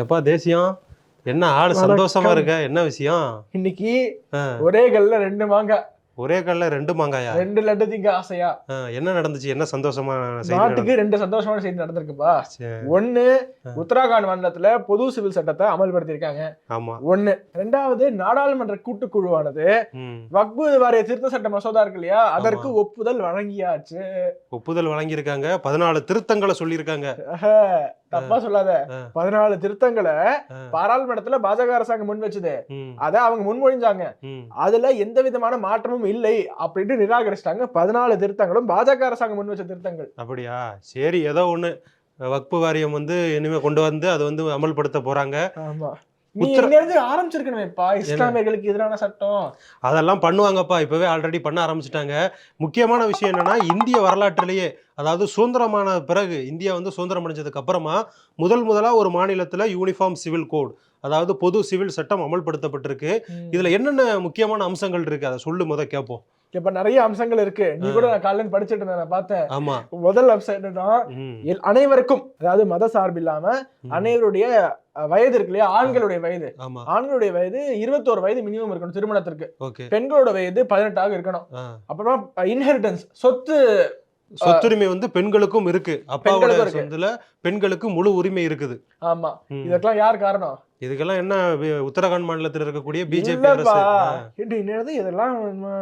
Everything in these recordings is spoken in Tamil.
எப்பா தேசியம்? என்ன ஆள் சந்தோஷமா இருக்க? என்ன விஷயம்? இன்னைக்கு ஒரே கல்ல ரெண்டு மாங்காய். ஒரே கல்ல ரெண்டு மாங்காயா? ரெண்டு லட்டு திங்க ஆசையா? என்ன நடந்துச்சு? என்ன சந்தோஷமா நாட்டுக்கு ரெண்டு சந்தோஷமான செய்தி நடந்திருக்குப்பா? ஒண்ணு உத்தராகண்ட் மாநிலத்துல பொது சிவில் சட்டத்தை அமல்படுத்தியிருக்காங்க. ஆமா. ஒண்ணு ரெண்டாவது நாடாளுமன்ற கூட்டுக்குழுவானது. வக்பு வாரிய திருத்த சட்ட மசோதா இருக்கு இல்லையா? அதற்கு ஒப்புதல் வழங்கியாச்சு. ஒப்புதல் வழங்கியிருக்காங்க. பதினாலு திருத்தங்களை சொல்லியிருக்காங்க. தப்பா சொல்லாத. பதினாலு திருத்தங்களை. பாராளுமன்றத்துல பாஜக அரசாங்கம் முன் வச்சது. அத அவங்க முன்மொழிஞ்சாங்க. அதுல எந்த விதமான மாற்றமும் இல்லை அப்படின்னு நிராகரிச்சிட்டாங்க. பதினாலு திருத்தங்களும் பாஜக அரசாங்கம் முன் வச்ச திருத்தங்கள். அப்படியா? சரி ஏதோ ஒண்ணு. வக்பு வாரியம் வந்து இனிமே கொண்டு வந்து அது வந்து அமல்படுத்த போறாங்க. இருந்து ஆரம்பிச்சிருக்கணுமேப்பா இஸ்லாமியர்களுக்கு எதிரான சட்டம். அதெல்லாம் பண்ணுவாங்கப்பா. இப்பவே ஆல்ரெடி பண்ண ஆரம்பிச்சிட்டாங்க. முக்கியமான விஷயம் என்னன்னா இந்திய வரலாற்றிலேயே அதாவது சுதந்திரமான பிறகு இந்தியா வந்து சுதந்திரம் அடைஞ்சதுக்கு அப்புறமா முதல் முதலா ஒரு மாநிலத்துல யூனிஃபார்ம் சிவில் கோட் அதாவது பொது சிவில் சட்டம் அமல்படுத்தப்பட்டிருக்கு. இதுல என்னென்ன முக்கியமான அம்சங்கள் இருக்கு? அதை சொல்லு முத கேட்போம் இப்ப நிறைய அம்சங்கள் இருக்கு. நீ கூட நான் காலையில படிச்சுட்டு இருந்தேன் நான் பார்த்தேன். முதல் அம்சம் என்னன்னா அனைவருக்கும் அதாவது மத சார்பு இல்லாம. அனைவருடைய வயது இருக்கு இல்லையா? ஆண்களுடைய வயது. ஆண்களுடைய வயது இருபத்தோரு வயது மினிமம் இருக்கணும் திருமணத்திற்கு. பெண்களோட வயது பதினெட்டாக இருக்கணும். அப்புறமா இன்ஹெரிட்டன்ஸ் சொத்து சொத்துரிமை வந்து பெண்களுக்கும் இருக்கு. அப்பாவோட. சொத்துல பெண்களுக்கு முழு உரிமை இருக்குது. ஆமா. ம். இதற்கெல்லாம் யார் காரணம்? இதுக்கெல்லாம் என்ன உத்தரகாண்ட் மாநிலத்தில் இருக்கக்கூடிய பிஜேபி அரசு? இதெல்லாம்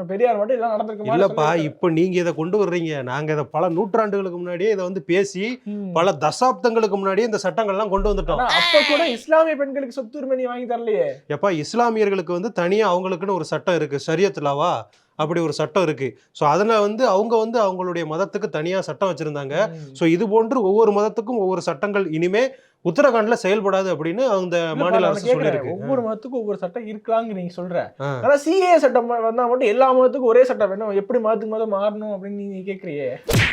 பெரியார் மட்டும் எல்லாம் நடந்திருக்குமா இல்லப்பா இப்ப நீங்க இதை கொண்டு வர்றீங்க. நாங்க இதை பல நூற்றாண்டுகளுக்கு முன்னாடியே இதை வந்து பேசி பல தசாப்தங்களுக்கு முன்னாடியே இந்த சட்டங்கள்லாம் கொண்டு வந்துட்டோம். அப்ப கூட இஸ்லாமிய பெண்களுக்கு சொத்துரிமை வாங்கி தரலையே. எப்பா இஸ்லாமியர்களுக்கு வந்து தனியா அவங்களுக்குன்னு ஒரு சட்டம் இருக்கு. ஷரியத்துலாவா? அப்படி ஒரு சட்டம் இருக்கு. ஸோ அதில் வந்து அவங்க வந்து அவங்களுடைய மதத்துக்கு தனியா சட்டம் வச்சிருந்தாங்க. ஸோ இது போன்று ஒவ்வொரு மதத்துக்கும் ஒவ்வொரு சட்டங்கள் இனிமே உத்தரகாண்ட்ல செயல்படாது அப்படின்னு அந்த மாநில அரசு. சொல்லியிருக்கு. ஒவ்வொரு மதத்துக்கும் ஒவ்வொரு சட்டம் இருக்கலாங்க நீங்க சொல்ற. ஆனா சிஏ சட்டம் வந்தா மட்டும் எல்லா மதத்துக்கும் ஒரே சட்டம் வேணும். எப்படி மதத்துக்கு மதம் மாறணும் அப்படின்னு நீ கேக்குறியே?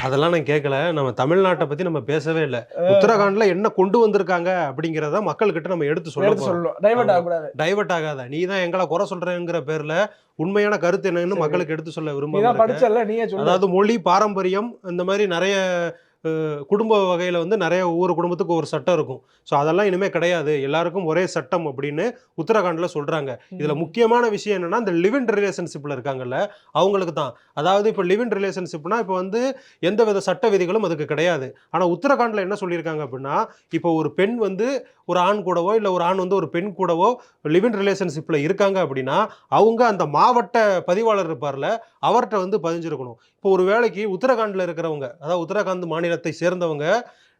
அதெல்லாம் நான் கேட்கல நம்ம தமிழ்நாட்டை பத்தி நம்ம பேசவே இல்லை. உத்தரகாண்ட்ல என்ன கொண்டு வந்திருக்காங்க அப்படிங்கிறத மக்கள்கிட்ட நம்ம எடுத்து சொல்ல சொல்லணும் டைவர்ட் ஆகக்கூடாது. டைவர்ட் ஆகாத. நீ தான் எங்களை குறை சொல்றேங்கிற பேர்ல உண்மையான கருத்து என்னன்னு. மக்களுக்கு எடுத்து சொல்ல நீ தான் விரும்ப படிச்சல சொல்லு. அதாவது மொழி பாரம்பரியம் இந்த மாதிரி நிறைய குடும்ப வகையில வந்து நிறைய ஒவ்வொரு குடும்பத்துக்கு ஒரு சட்டம் இருக்கும். ஸோ அதெல்லாம் இனிமே கிடையாது. எல்லாருக்கும் ஒரே சட்டம் அப்படின்னு உத்தரகாண்ட்ல சொல்றாங்க. இதுல முக்கியமான விஷயம் என்னன்னா இந்த லிவ் இன் ரிலேஷன்ஷிப்ல இருக்காங்கல்ல அவங்களுக்கு தான். அதாவது இப்போ லிவ் இன் ரிலேஷன்ஷிப்னா இப்போ வந்து எந்த வித சட்ட விதிகளும் அதுக்கு கிடையாது. ஆனா உத்தரகாண்ட்ல என்ன சொல்லியிருக்காங்க அப்படின்னா இப்போ ஒரு பெண் வந்து ஒரு ஆண் கூடவோ இல்லை ஒரு ஆண் வந்து ஒரு பெண் கூடவோ லிவ் இன் ரிலேஷன்ஷிப்ல இருக்காங்க அப்படின்னா அவங்க அந்த மாவட்ட பதிவாளர் இருப்பார்ல அவர்கிட்ட வந்து பதிஞ்சிருக்கணும். இப்போ ஒரு வேலைக்கு உத்தரகாண்ட்ல இருக்கிறவங்க அதாவது உத்தரகாண்ட் மாநிலத்தை சேர்ந்தவங்க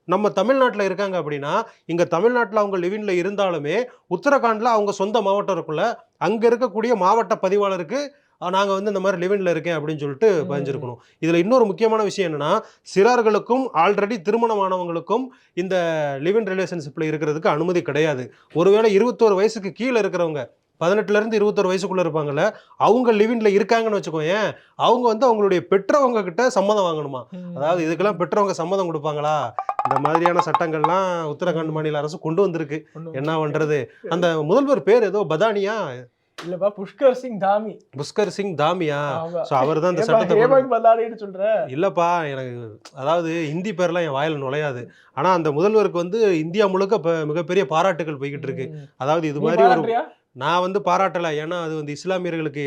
நம்ம தமிழ்நாட்டில் இருக்காங்க அப்படின்னா இங்கே தமிழ்நாட்டில் அவங்க லிவின்ல இருந்தாலுமே உத்தரகாண்டில் அவங்க சொந்த மாவட்டம் இருக்குல்ல அங்கே இருக்கக்கூடிய மாவட்ட பதிவாளருக்கு நாங்கள் வந்து இந்த மாதிரி லிவின்ல இருக்கேன் அப்படின்னு சொல்லிட்டு ம். பதிஞ்சிருக்கணும் இதில் இன்னொரு முக்கியமான விஷயம் என்னன்னா சிறார்களுக்கும் ஆல்ரெடி திருமணமானவங்களுக்கும் இந்த லிவின் ரிலேஷன்ஷிப்பில் இருக்கிறதுக்கு அனுமதி கிடையாது ஒருவேளை இருபத்தோரு வயசுக்கு கீழே இருக்கிறவங்க பதினெட்டுல இருந்து இருபத்தொரு வயசுக்குள்ள இருப்பாங்கல்ல அவங்க லிவின்ல இருக்காங்கன்னு வச்சுக்கோயேன் அவங்க வந்து அவங்களுடைய பெற்றவங்க கிட்ட சம்மதம் வாங்கணுமா. அதாவது இதுக்கெல்லாம் பெற்றவங்க சம்மதம் கொடுப்பாங்களா? இந்த மாதிரியான சட்டங்கள்லாம் உத்தரகாண்ட் மாநில அரசு கொண்டு வந்திருக்கு. என்ன பண்றது? அந்த முதல்வர் பேர் ஏதோ பதானியா? இல்லப்பா புஷ்கர் சிங் தாமி. புஷ்கர் சிங் தாமியா. ஸோ அவர் தான் இந்த சட்டத்தை சொல்ற? இல்லப்பா எனக்கு அதாவது ஹிந்தி பேர்லாம் என் வாயில நுழையாது. ஆனா அந்த முதல்வருக்கு வந்து இந்தியா முழுக்க மிகப்பெரிய பாராட்டுகள் போய்கிட்டு இருக்கு. அதாவது இது மாதிரி ஒரு? நான் வந்து பாராட்டல. ஏன்னா அது வந்து இஸ்லாமியர்களுக்கு.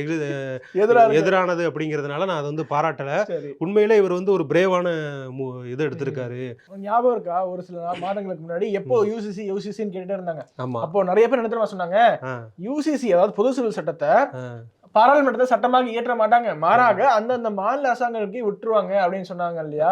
எதிரானது. அப்படிங்கிறதுனால நான் அதை வந்து பாராட்டல. உண்மையிலே இவர் வந்து ஒரு பிரேவான இது எடுத்திருக்காரு. ஞாபகம் இருக்கா? ஒரு சில மாதங்களுக்கு முன்னாடி எப்போ யூசிசி யூசிசின்னு கேட்டுட்டே இருந்தாங்க. ஆமா. அப்போ நிறைய பேர் தெரியுமா சொன்னாங்க? யூசிசி அதாவது பொது சிவில் சட்டத்தை. பாராளுமன்றத்தை சட்டமாக இயற்ற மாட்டாங்க. மாறாக அந்தந்த மாநில அரசாங்கங்களுக்கு விட்டுருவாங்க அப்படின்னு சொன்னாங்க இல்லையா?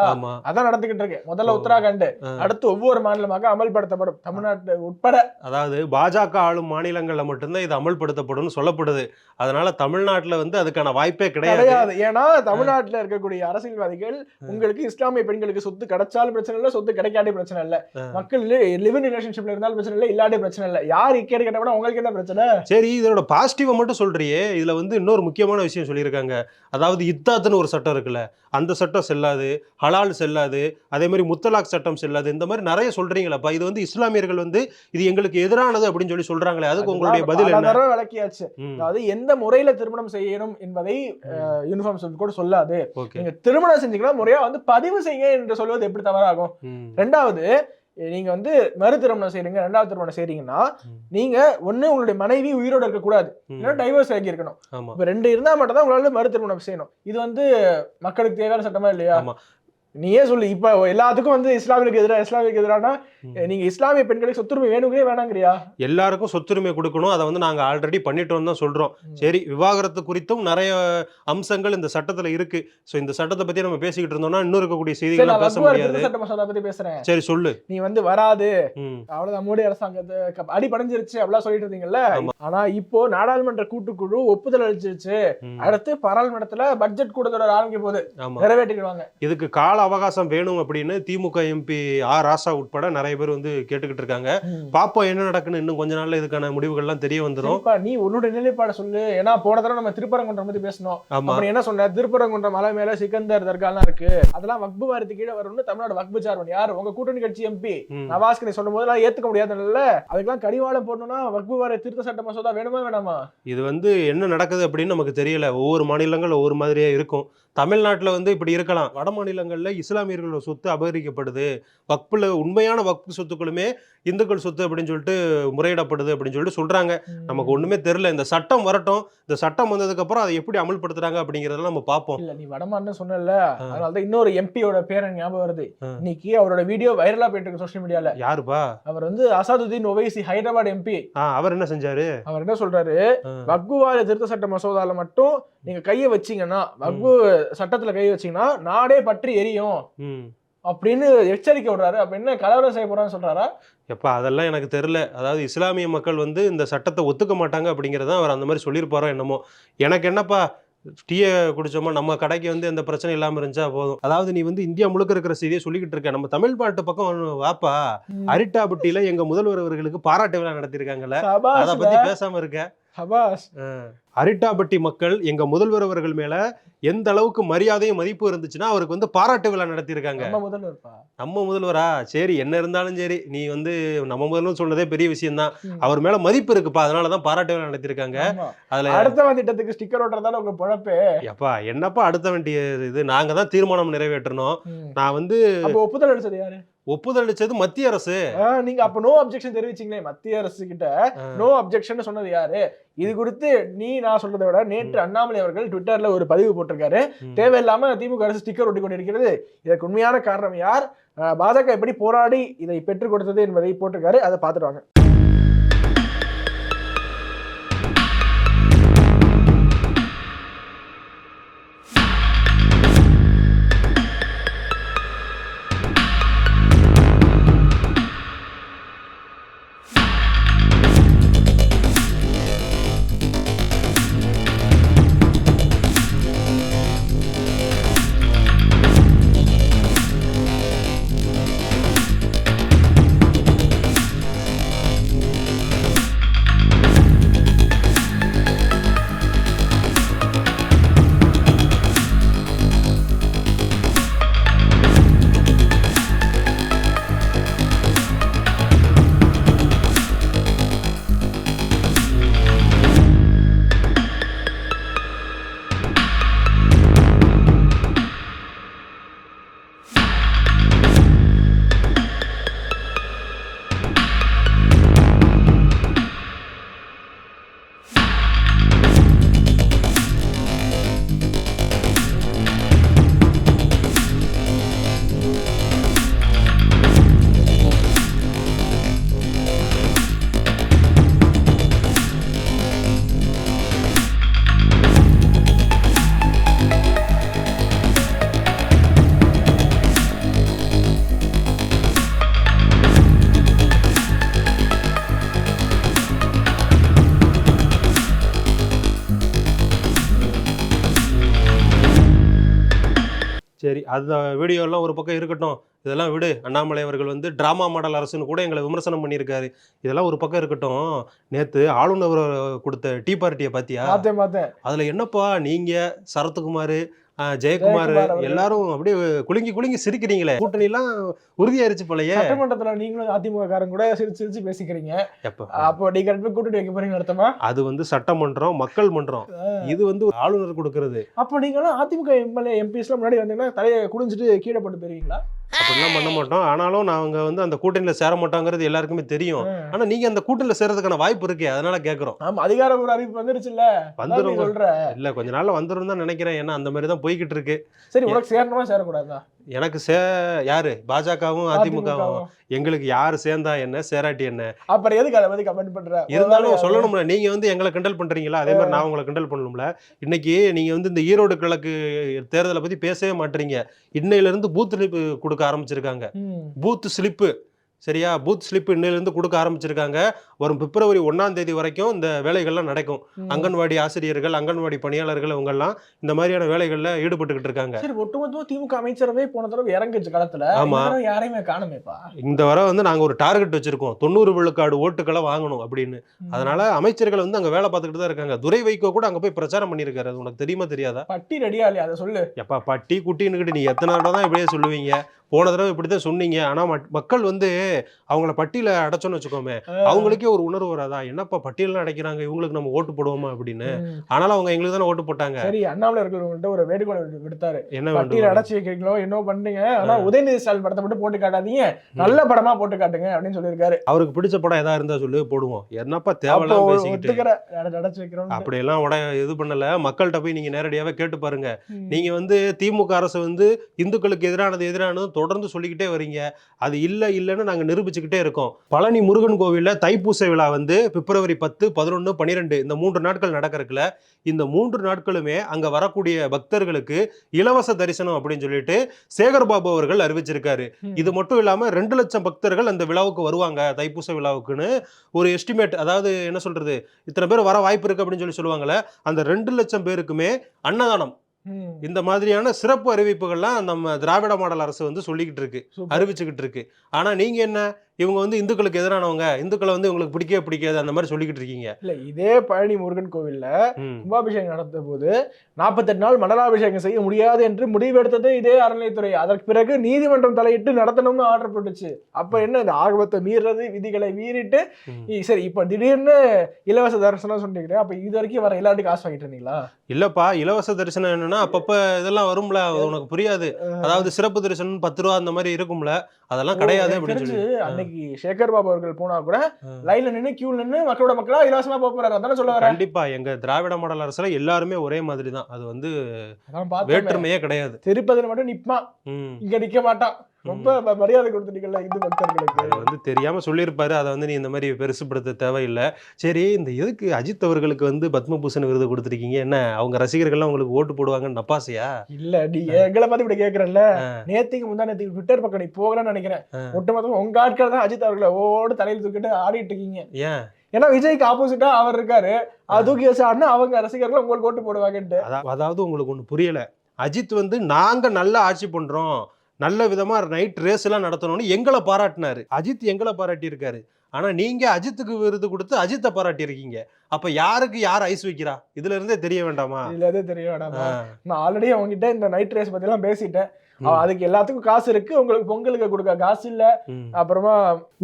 அதான் நடந்துகிட்டு இருக்கு. முதல்ல. உத்தராகண்ட். அடுத்து ஒவ்வொரு மாநிலமாக அமல்படுத்தப்படும். தமிழ்நாட்டு உட்பட. அதாவது பாஜக ஆளும் மாநிலங்கள்ல மட்டும்தான் இது அமல்படுத்தப்படும்னு சொல்லப்படுது. அதனால தமிழ்நாட்டுல வந்து அதுக்கான வாய்ப்பே கிடையாது. ஏன்னா தமிழ்நாட்டுல இருக்கக்கூடிய அரசியல்வாதிகள் உங்களுக்கு இஸ்லாமிய பெண்களுக்கு சொத்து கிடைச்சாலும் பிரச்சனை இல்ல சொத்து கிடைக்காட்டி பிரச்சனை இல்ல. மக்கள் லிவிங் ரிலேஷன்ஷிப்ல இருந்தாலும் பிரச்சனை இல்ல இல்லாட்டி பிரச்சனை இல்ல. யார் கேட்டு கேட்ட கூட உங்களுக்கு என்ன பிரச்சனை? சரி இதோட பாசிட்டிவை மட்டும் சொல்றியே. இதுல வந்து இன்னொரு முக்கியமான விஷயம் சொல்லியிருக்காங்க. அதாவது இத்தாத்துன்னு ஒரு சட்டம் இருக்குல்ல அந்த சட்டம் செல்லாது ஹலால் செல்லாது அதே மாதிரி முத்தலாக் சட்டம் செல்லாது இந்த மாதிரி நிறைய சொல்றீங்களப்பா. இது வந்து இஸ்லாமியர்கள் வந்து இது எங்களுக்கு எதிரானது அப்படின்னு சொல்லி சொல்றாங்களே அதுக்கு உங்களுடைய பதில் என்ன? விளக்கியாச்சு. அதாவது எந்த முறையில திருமணம் செய்யணும் என்பதை யூனிஃபார்ம் சொல்லி கூட சொல்லாது. நீங்க திருமணம் செஞ்சீங்கன்னா முறையா வந்து பதிவு செய்யுங்க என்று சொல்வது எப்படி தவறாகும்? ரெண்டாவது நீங்க வந்து மறு திருமணம் செய்றீங்க ரெண்டாவது திருமணம் செய்றீங்கன்னா ம். நீங்க ஒண்ணு உங்களுடைய மனைவி உயிரோட இருக்க கூடாது ம். இல்லைன்னா டைவர்ஸ் ஆகி இருக்கணும் இப்ப ரெண்டு இருந்தா மட்டும் தான் உங்களால மறு திருமணம் செய்யணும் இது வந்து மக்களுக்கு தேவையான சட்டமா இல்லையா. நீயே சொல்லு இப்ப எல்லாத்துக்கும் வந்து இஸ்லாமிற்கு எதிராக இஸ்லாமிற்கு எதிரானா. நீங்க இஸ்லாமிய பெண்களுக்கு சொத்துரிமை வேணுங்கிறே வேணாங்கிறியா? எல்லாருக்கும் சொத்துரிமை கொடுக்கணும். அதை வந்து நாங்க ஆல்ரெடி பண்ணிட்டோம் தான் சொல்றோம். சரி விவாகரத்து குறித்தும் நிறைய அம்சங்கள் இந்த சட்டத்துல இருக்கு. சோ இந்த சட்டத்தை பத்தி நம்ம பேசிக்கிட்டு இருந்தோம்னா இன்னும் இருக்கக்கூடிய செய்திகளை பேச முடியாது. சட்ட மசோதா பத்தி பேசுறேன். சரி சொல்லு. நீ வந்து வராது. அவ்வளவுதான் மோடி அரசாங்கத்தை அடி படைஞ்சிருச்சு அப்படிலாம் சொல்லிட்டு இருந்தீங்கல்ல. ஆனா இப்போ நாடாளுமன்ற கூட்டுக்குழு ஒப்புதல் அளிச்சிருச்சு. அடுத்து பாராளுமன்றத்துல பட்ஜெட் கூட்டத்தொடர் ஆரம்பிக்க போகுது. நிறைவேற்றிடுவாங்க இதுக்கு கால அவகாசம் வேணும் அப்படின்னு திமுக எம்பி ஆர் ராசா உட்பட நிறைய பேர் வந்து கேட்டுக்கிட்டு இருக்காங்க. பாப்போம் என்ன நடக்குன்னு இன்னும் கொஞ்ச நாள்ல இதுக்கான முடிவுகள்லாம் தெரிய வந்துடும் நீ உன்னோட நிலைப்பாட சொல்லு. ஏன்னா போன தடவை நம்ம திருப்பரங்குன்றம் பத்தி பேசணும் அப்புறம் என்ன சொன்ன? திருப்பரங்குன்றம் மலை மேல சிக்கந்தர் தர்காலாம் இருக்கு. அதெல்லாம் வக்பு வாரத்து கீழே வரும்னு தமிழ்நாடு வக்பு சார்பன் யார்? உங்க கூட்டணி கட்சி எம்பி ம். நவாஸ்க்கு நீ சொல்லும் போது ஏத்துக்க முடியாதுல்ல? அதுக்கெல்லாம் கடிவாளம் போடணும்னா வக்பு வார திருத்த சட்ட மசோதா வேணுமா வேணாமா? இது வந்து என்ன நடக்குது அப்படின்னு நமக்கு தெரியல. ஒவ்வொரு மாநிலங்கள் ஒவ்வொரு மாதிரியே இருக்கும். தமிழ்நாட்டில் வந்து இப்படி இருக்கலாம். வட மாநிலங்களில் இஸ்லாமியர்களோட சொத்து அபகரிக்கப்படுது. வக்புல உண்மையான வக்பு சொத்துக்களுமே இந்துக்கள் சொத்து அப்படின்னு சொல்லிட்டு முறையிடப்படுது அப்படின்னு சொல்லிட்டு சொல்றாங்க. நமக்கு ஒண்ணுமே தெரியல. இந்த சட்டம் வரட்டும். இந்த சட்டம் வந்ததுக்கு அப்புறம் அதை எப்படி அமல்படுத்துறாங்க அப்படிங்கறதெல்லாம் நம்ம பார்ப்போம். இல்ல நீ வடமான்னு சொன்னல அதனாலதான் இன்னொரு எம்பியோட பேரை ஞாபகம் வருது. இன்னைக்கு அவரோட வீடியோ வைரலா போயிட்டு இருக்கு சோஷியல் மீடியால யாருப்பா? அவர் வந்து அசாதுதீன் ஒவைசி ஹைதராபாத் எம்பி அவர் என்ன செஞ்சாரு? அவர் என்ன சொல்றாரு? வாரிய திருத்த சட்ட மசோதால மட்டும் நீங்க கைய வச்சீங்கன்னா வக்பு சட்டத்துல கை வச்சீங்கன்னா நாடே பற்றி எரியும். அப்படின்னு எச்சரிக்கை விடுறாரு. அப்ப என்ன கலவரம் செய்ய போறான்னு சொல்றாரா? எப்பா அதெல்லாம் எனக்கு தெரில அதாவது இஸ்லாமிய மக்கள் வந்து இந்த சட்டத்தை ஒத்துக்க மாட்டாங்க அப்படிங்கிறத அவர் அந்த மாதிரி சொல்லியிருப்பாரோ என்னமோ. எனக்கு என்னப்பா டீயை குடிச்சோமா? நம்ம கடைக்கு வந்து எந்த பிரச்சனை இல்லாமல் இருந்துச்சா? போதும். அதாவது நீ வந்து இந்தியா முழுக்க இருக்கிற செய்தியை சொல்லிக்கிட்டு இருக்க. நம்ம தமிழ் பாட்டு பக்கம் வாப்பா அரிட்டாபட்டியில எங்க முதல்வர் அவர்களுக்கு பாராட்டு விழா நடத்தியிருக்காங்கல்ல. அதை பத்தி பேசாம இருக்க. சபாஸ் அரிட்டாபட்டி மக்கள் எங்க முதல்வர் அவர்கள் மேல எந்த அளவுக்கு மரியாதையும் மதிப்பு இருந்துச்சுன்னா அவருக்கு வந்து பாராட்டு விழா நடத்தியிருக்காங்க. நம்ம முதல்வர்ப்பா? நம்ம முதல்வரா? சரி என்ன இருந்தாலும் சரி நீ வந்து நம்ம முதல்வர் சொன்னதே பெரிய விஷயம்தான். ம். அவர் மேல மதிப்பு இருக்குப்பா அதனாலதான் பாராட்டு விழா நடத்தியிருக்காங்க. அதுல அடுத்த திட்டத்துக்கு ஸ்டிக்கர் ஓட்டுறதால உங்க பொழப்பு. எப்பா என்னப்பா அடுத்த வேண்டிய இது? நாங்க தான் தீர்மானம் நிறைவேற்றணும். நான் வந்து அப்ப ஒப்புதல் அளிச்சது யாரு? ஒப்புதல் அளிச்சது மத்திய அரசு. நீங்க அப்ப நோ அப்ஜெக்ஷன் தெரிவிச்சீங்களே மத்திய அரசு கிட்ட. நோ அப்ஜெக்ஷன் சொன்னது யாரு? இது குறித்து நீ நான் சொல்றதை விட நேற்று அண்ணாமலை அவர்கள் ட்விட்டர்ல ஒரு பதிவு போட்டிருக்காரு. தேவையில்லாம திமுக அரசு ஸ்டிக்கர் ஒட்டி கொண்டிருக்கிறது. இதற்கு உண்மையான காரணம் யார்? பாஜக எப்படி போராடி இதை பெற்றுக் கொடுத்தது என்பதை போட்டிருக்காரு. அதை பார்த்துட்டு வாங்க. அந்த வீடியோ எல்லாம் ஒரு பக்கம் இருக்கட்டும். இதெல்லாம் விடு. அண்ணாமலை அவர்கள் வந்து டிராமா மாடல் அரசுன்னு கூட எங்களை விமர்சனம் பண்ணியிருக்காரு. இதெல்லாம் ஒரு பக்கம் இருக்கட்டும். நேத்து ஆளுநர் கொடுத்த டீ பார்ட்டியை பாத்தியா? பார்த்தேன் பார்த்தேன். அதுல என்னப்பா நீங்க சரத்குமார் ஜெயக்குமார். எல்லாரும் அப்படியே குலுங்கி குலுங்கி சிரிக்கிறீங்களே. கூட்டணி எல்லாம் உறுதியாயிருச்சு போலயே. சட்டமன்றத்துல நீங்களும் அதிமுக காரங்க கூட சிரிச்சு சிரிச்சு பேசிக்கிறீங்க. அப்போ நீங்க ரெண்டு கூட்டிட்டு வைக்க போறீங்க அர்த்தமா? அது வந்து சட்டமன்றம் மக்கள் மன்றம். இது வந்து ஆளுநர் கொடுக்கறது. அப்போ நீங்களும் அதிமுக எம்எல்ஏ எம்பிஸ்லாம் முன்னாடி வந்தீங்கன்னா தலையை குடிஞ்சிட்டு கீழே போட்டு போயிருவீங்களா? அப்படிலாம் பண்ண மாட்டோம். ஆனாலும் நாங்க வந்து அந்த கூட்டணியில சேர மாட்டோங்கிறது எல்லாருக்குமே தெரியும். ஆனா நீங்க அந்த கூட்டணியில சேர்றதுக்கான வாய்ப்பு இருக்கே அதனால கேக்குறோம். ஆமா அதிகாரப்பூர்வ அறிவிப்பு நீ வந்துரும். சொல்ற. இல்ல கொஞ்ச நாள்ல வந்துரும் தான் நினைக்கிறேன். ஏன்னா அந்த மாதிரி தான் போய்கிட்டு இருக்கு. சரி உனக்கு சேரணுமா சேரக்கூடாதா? எனக்கு சே யாரு? பாஜகவும் அதிமுகவும். எங்களுக்கு யாரு சேர்ந்தா என்ன? சேராட்டி என்ன? அப்புறம் எதுக்கு அதை பத்தி கமெண்ட் பண்ற? இருந்தாலும் சொல்லணும்ல நீங்க வந்து எங்களை கிண்டல் பண்றீங்களா? அதே மாதிரி நான் உங்களை கிண்டல் பண்ணணும்ல. இன்னைக்கு நீங்க வந்து இந்த ஈரோடு கிழக்கு தேர்தலை பத்தி பேசவே மாட்டீங்க. இன்னையில இருந்து பூத் ஸ்லிப் கொடுக்க ஆரம்பிச்சிருக்காங்க. பூத் ஸ்லிப்பு சரியா? பூத் ஸ்லிப் இன்னையிலிருந்து கொடுக்க ஆரம்பிச்சிருக்காங்க. வரும் பிப்ரவரி ஒன்னாம் தேதி வரைக்கும் இந்த வேலைகள்லாம் நடக்கும். அங்கன்வாடி ஆசிரியர்கள் அங்கன்வாடி பணியாளர்கள் இவங்கெல்லாம் இந்த மாதிரியான வேலைகள்ல ஈடுபட்டுக்கிட்டு இருக்காங்க. சரி ஒட்டுமொத்தமா திமுக அமைச்சரவே போன தடவை இறங்குச்சு களத்துல. ஆமா. இந்த தடவை யாரையுமே காணுமேப்பா? இந்த வர வந்து நாங்க ஒரு டார்கெட் வச்சிருக்கோம். தொண்ணூறு விழுக்காடு ஓட்டுக்களை வாங்கணும் அப்படின்னு. அதனால அமைச்சர்கள் வந்து அங்க வேலை பார்த்துக்கிட்டு தான் இருக்காங்க. துரை வைகோ கூட அங்க போய் பிரச்சாரம் பண்ணியிருக்காரு. அது உனக்கு தெரியுமா தெரியாதா? பட்டி ரெடியா இல்லையா? அதை சொல்லு. எப்பா பட்டி குட்டின்னுக்கிட்டு நீ எத்தனை தான் இப்படியே சொல்லுவீங்க? போன தடவை இப்படி தான் சொன்னீங்க. ஆனா மட்- மக்கள் வந்து அவங்கள பட்டியல அடைச்சோன்னு வச்சுக்கோமே அவங்களுக்கே ஒரு உணர்வு வராதா? என்னப்பா பட்டியலாம் அடைக்கிறாங்க? இவங்களுக்கு நம்ம ஓட்டு போடுவோமா அப்படின்னு. ஆனாலும் அவங்க எங்களுக்கு தானே ஓட்டு போட்டாங்க. சரி அண்ணாமலை அவர்கள் உங்கள்ட்ட ஒரு வேண்டுகோள் விடு- விடுத்தாரு. என்ன பட்டியல அடைச்சு வைக்கிறீங்களோ என்ன பண்றீங்க ஆனா உதயநிதி ஸ்டாலின் படத்தை மட்டும் போட்டு காட்டாதீங்க. நல்ல படமா போட்டு காட்டுங்க அப்படின்னு சொல்லியிருக்காரு. அவருக்கு பிடிச்ச படம் எதா இருந்தா சொல்லு போடுவோம். என்னப்பா தேவையில்லாம பேசிக்கிட்டு அடைச்சு வைக்கிறோம் அப்படியெல்லாம் உட இது பண்ணல. மக்கள்கிட்ட போய் நீங்க நேரடியாவே கேட்டு பாருங்க. நீங்க வந்து திமுக அரசு வந்து இந்துக்களுக்கு எதிரானது எதிரானது தொடர்ந்து சொல்லிக்கிட்டே வரீங்க. அது இல்ல இல்லைன்னு நாங்க நிரூபிச்சுக்கிட்டே இருக்கோம். பழனி முருகன் கோவில்ல தைப்பூச விழா வந்து பிப்ரவரி பத்து பதினொன்னு பன்னிரெண்டு இந்த மூன்று நாட்கள் நடக்கிறதுல இந்த மூன்று நாட்களுமே அங்க வரக்கூடிய பக்தர்களுக்கு இலவச தரிசனம் அப்படின்னு சொல்லிட்டு சேகர் பாபு அவர்கள் அறிவிச்சிருக்காரு. இது மட்டும் இல்லாம ரெண்டு லட்சம் பக்தர்கள் அந்த விழாவுக்கு வருவாங்க தைப்பூச விழாவுக்குன்னு. ஒரு எஸ்டிமேட் அதாவது என்ன சொல்றது? இத்தனை பேர் வர வாய்ப்பு இருக்கு அப்படின்னு சொல்லி சொல்லுவாங்கல்ல. அந்த ரெண்டு லட்சம் பேருக்குமே அன்னதானம் இந்த மாதிரியான சிறப்பு அறிவிப்புகள்லாம் நம்ம திராவிட மாடல் அரசு வந்து சொல்லிக்கிட்டு இருக்கு அறிவிச்சுக்கிட்டு இருக்கு. ஆனா நீங்க என்ன? இவங்க வந்து இந்துக்களுக்கு எதிரானவங்க. இந்துக்களை வந்து உங்களுக்கு பிடிக்கவே பிடிக்காது அந்த மாதிரி சொல்லிக்கிட்டு இருக்கீங்க. இல்ல இதே பழனி முருகன் கோவில்ல. கும்பாபிஷேகம் நடந்த போது நாற்பத்தெட்டு நாள் மண்டலாபிஷேகம் செய்ய முடியாது என்று முடிவெடுத்தது இதே அறநிலையத்துறை. அதற்கு பிறகு நீதிமன்றம் தலையிட்டு நடத்தணும்னு ஆர்டர் போட்டுச்சு. அப்ப என்ன இந்த ஆர்வத்தை மீறது விதிகளை மீறிட்டு சரி இப்ப திடீர்னு இலவச தரிசனம் சொன்னீங்க அப்ப இது வரைக்கும் வர எல்லாத்துக்கும் காசு வாங்கிட்டு இருந்தீங்களா? இல்லப்பா இலவச தரிசனம் என்னன்னா அப்பப்ப இதெல்லாம் வரும்ல உனக்கு புரியாது. அதாவது சிறப்பு தரிசனம் பத்து ரூபா அந்த மாதிரி இருக்கும்ல அதெல்லாம் கிடையாது அப்படின்னு சொல்லி அன்னைக்கு சேகர் பாபு அவர்கள் போனா கூட. லைன்ல நின்னு கியூல நின்னு மக்களோட மக்களா இலவசமா போறாரு. அதானே சொல்ல வரேன் கண்டிப்பா. எங்க திராவிட மாடல் அரசுல எல்லாருமே ஒரே மாதிரி தான் அது வந்து. வேற்றுமையே கிடையாது. திருப்பதில மட்டும் நிப்பான். இங்க நிக்க மாட்டான் ரொம்ப மரியாதை கொடுத்துட்டீங்கல்ல இந்து பக்தர்களுக்கு. அது வந்து தெரியாம சொல்லியிருப்பாரு. அதை வந்து நீ இந்த மாதிரி பெருசுப்படுத்த தேவையில்லை. சரி இந்த எதுக்கு அஜித் அவர்களுக்கு வந்து பத்மபூஷன் விருது கொடுத்துருக்கீங்க? என்ன அவங்க ரசிகர்கள்லாம் உங்களுக்கு ஓட்டு போடுவாங்கன்னு நப்பாசையா? இல்ல நீ எங்களை பார்த்து இப்படி கேக்குறல்ல ஆ. நேத்திக்கு முந்தா நேத்திக்கு ட்விட்டர் பக்கம் நீ போகலன்னு நினைக்கிறேன். ஒட்டுமொத்தமா உங்க ஆட்கள் தான் அஜித் அவர்களை ஓடு தலையில் தூக்கிட்டு ஆடிட்டு இருக்கீங்க. ஏன்? ஏன்னா விஜய்க்கு ஆப்போசிட்டா அவர் இருக்காரு. அது தூக்கி வச்சு ஆடினா அவங்க ரசிகர்கள் உங்களுக்கு ஓட்டு போடுவாங்கன்ட்டு. அதா- அதாவது உங்களுக்கு ஒண்ணு புரியல. அஜித் வந்து நாங்க நல்ல ஆட்சி பண்றோம். நல்ல விதமா நைட் ரேஸ் எல்லாம் நடத்தணும்னு எங்களை பாராட்டினாரு. அஜித் எங்களை பாராட்டி இருக்காரு ஆனா நீங்க அஜித்துக்கு விருது கொடுத்து அஜித்தை பாராட்டி இருக்கீங்க அப்ப யாருக்கு யார் ஐஸ் வைக்கிறா? இதுல இருந்தே தெரிய வேண்டாமா? இதுல தெரியும் வேணாமா? ஆ. நான் ஆல்ரெடி அவங்ககிட்ட இந்த நைட் ரேஸ் பத்தி எல்லாம் பேசிட்டேன் அதுக்கு எல்லாத்துக்கும் காசு இருக்கு. உங்களுக்கு பொங்கலுக்கு கொடுக்க காசு இல்ல. அப்புறமா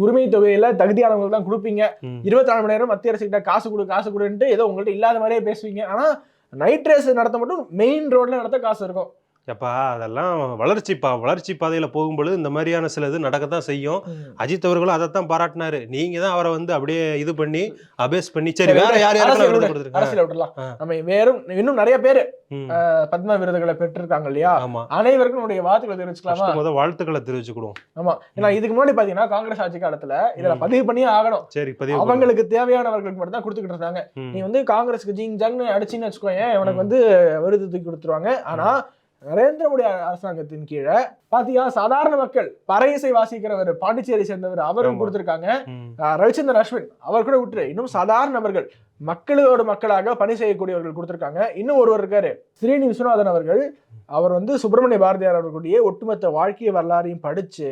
உரிமை தொகையில தகுதியானவங்களுக்கு தான் கொடுப்பீங்க. இருபத்தி நாலு மணி நேரம் மத்திய அரசு கிட்ட காசு கொடு காசு கொடுன்ட்டு ஏதோ உங்கள்ட்ட இல்லாத மாதிரியே பேசுவீங்க. ஆனா நைட் ரேஸ் நடத்த மட்டும் மெயின் ரோட்ல நடத்த காசு இருக்கும். எப்பா அதெல்லாம் வளர்ச்சிப்பா வளர்ச்சி பாதையில போகும்பொழுது இந்த மாதிரியான சில இது நடக்கத்தான் செய்யும். அஜித் அவர்களும் அதைத்தான் பாராட்டினாரு. நீங்க தான் அவரை வந்து அப்படியே இது பண்ணி அபேஸ் பண்ணி சரி வேற யார் அரசியல் விருது விடு, கொடுத்துருக்காங்க? அரசியல் விட்டுலாம் ஆ. நம்ம வேறும் இன்னும் நிறைய பேர் பத்ம விருதுகளை பெற்றிருக்காங்க இல்லையா? ஆமா. அனைவருக்கும் நம்முடைய வாழ்த்துக்களை தெரிவிச்சுக்கலாமா? ஃபர்ஸ்ட் முத வாழ்த்துக்களை தெரிவிச்சுக்கிடுவோம். ஆமா. ஏன்னா இதுக்கு முன்னாடி பாத்தீங்கன்னா காங்கிரஸ் ஆட்சி காலத்துல இதுல. பதிவு பண்ணியே ஆகணும். சரி பதிவு. அவங்களுக்கு தேவையானவர்களுக்கு மட்டும் தான் கொடுத்துக்கிட்டு இருந்தாங்க. நீ வந்து காங்கிரஸ்க்கு ஜிங் ஜங்னு அடிச்சின்னு வச்சுக்கோயேன் உனக்கு. வந்து விருது தூக்கி கொடுத்துருவாங்க. ஆனா நரேந்திர மோடி அரசாங்கத்தின் கீழே பாத்தீங்கன்னா சாதாரண மக்கள் பறை இசை வாசிக்கிறவர் பாண்டிச்சேரி சேர்ந்தவர் அவரும். கொடுத்திருக்காங்க. ரவிச்சந்திரன் அஸ்வின் அவர் கூட விட்டுரு இன்னும் சாதாரண நபர்கள் மக்களோட மக்களாக பணி செய்யக்கூடியவர்கள் கொடுத்திருக்காங்க. இன்னும் ஒருவர் இருக்காரு ஸ்ரீனி விஸ்வநாதன் அவர்கள் அவர் வந்து சுப்பிரமணிய பாரதியார் அவர்களுடைய ஒட்டுமொத்த வாழ்க்கை வரலாறையும் படிச்சு.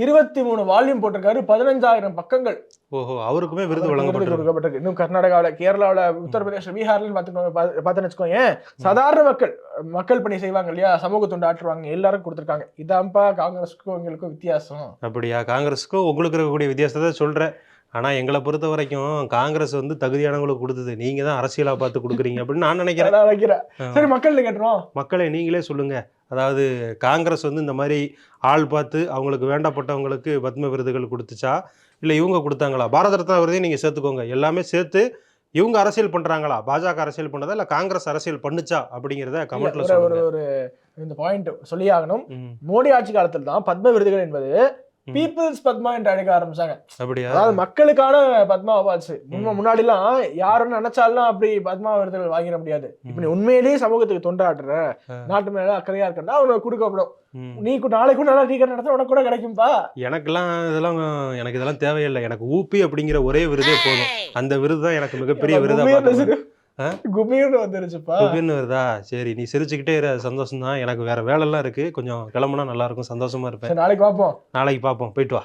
இருபத்தி மூணு வால்யூம் போட்டிருக்காரு பதினஞ்சாயிரம் பக்கங்கள். ஓஹோ அவருக்குமே விருது வழங்கப்பட்டிருக்கு. இன்னும் கர்நாடகாவில கேரளாவுல உத்தரப்பிரதேச பீகார்ல பாத்துக்கோங்க பார்த்தேன்னு வச்சுக்கோங்க. சாதாரண மக்கள் மக்கள் பணி செய்வாங்க இல்லையா? சமூக தொண்டு ஆற்றுவாங்க எல்லாரும் கொடுத்திருக்காங்க. இதான்ப்பா காங்கிரஸுக்கும் எங்களுக்கும் வித்தியாசம். அப்படியா? காங்கிரஸுக்கும் உங்களுக்கு இருக்கக்கூடிய வித்தியாசத்தை சொல்றேன். ஆனால் எங்களை பொறுத்த வரைக்கும் காங்கிரஸ் வந்து தகுதியானவங்களுக்கு கொடுத்தது. நீங்கள் தான் அரசியலாக பார்த்து கொடுக்குறீங்க அப்படின்னு நான் நினைக்கிறேன். நான் வைக்கிறேன் ஆ. சரி மக்கள்கிட்ட கேட்டுருவோம். மக்களை நீங்களே சொல்லுங்க. அதாவது காங்கிரஸ் வந்து இந்த மாதிரி ஆள் பார்த்து அவங்களுக்கு வேண்டப்பட்டவங்களுக்கு பத்ம விருதுகள் கொடுத்துச்சா? இல்லை இவங்க கொடுத்தாங்களா? பாரத ரத்னா விருதையும் நீங்கள் சேர்த்துக்கோங்க. எல்லாமே சேர்த்து இவங்க அரசியல் பண்ணுறாங்களா பாஜக அரசியல் பண்ணதா? இல்லை காங்கிரஸ் அரசியல் பண்ணுச்சா? அப்படிங்கிறத கமெண்ட்ல ஒரு இந்த பாயிண்ட் சொல்லியே ஆகணும். ம், மோடி ஆட்சி காலத்தில் தான் பத்ம விருதுகள் என்பது. பீப்புள்ஸ் பத்மா என்று அழைக்க ஆரம்பிச்சாங்க. அதாவது மக்களுக்கான பத்மா அவார்ட்ஸ் முன்னாடி எல்லாம் யாரும் நினைச்சாலும் அப்படி பத்மா விருதுகள் வாங்கிட முடியாது. இப்ப நீ உண்மையிலேயே சமூகத்துக்கு தொண்டாடுற. நாட்டு மேல அக்கறையா இருக்கா அவனுக்கு கொடுக்கப்படும். நீ கூட நாளைக்கு கூட நல்லா டீ கடை நடத்த உனக்கு கூட கிடைக்கும்பா. எனக்கெல்லாம் இதெல்லாம் எனக்கு இதெல்லாம் தேவையில்லை. எனக்கு ஊப்பி அப்படிங்கிற ஒரே விருதே போதும். அந்த விருது தான் எனக்கு மிகப்பெரிய விருதா கும்மின்னு வந்துருச்சுப்பா. குபின்னு வருதா? சரி நீ சிரிச்சுக்கிட்டே இரு. சந்தோஷம் தான் எனக்கு வேற வேலைலாம் இருக்கு. கொஞ்சம் கிளம்புனா நல்லா இருக்கும் சந்தோஷமா இருப்பேன். நாளைக்கு பார்ப்போம் நாளைக்கு பார்ப்போம் போயிட்டு வா.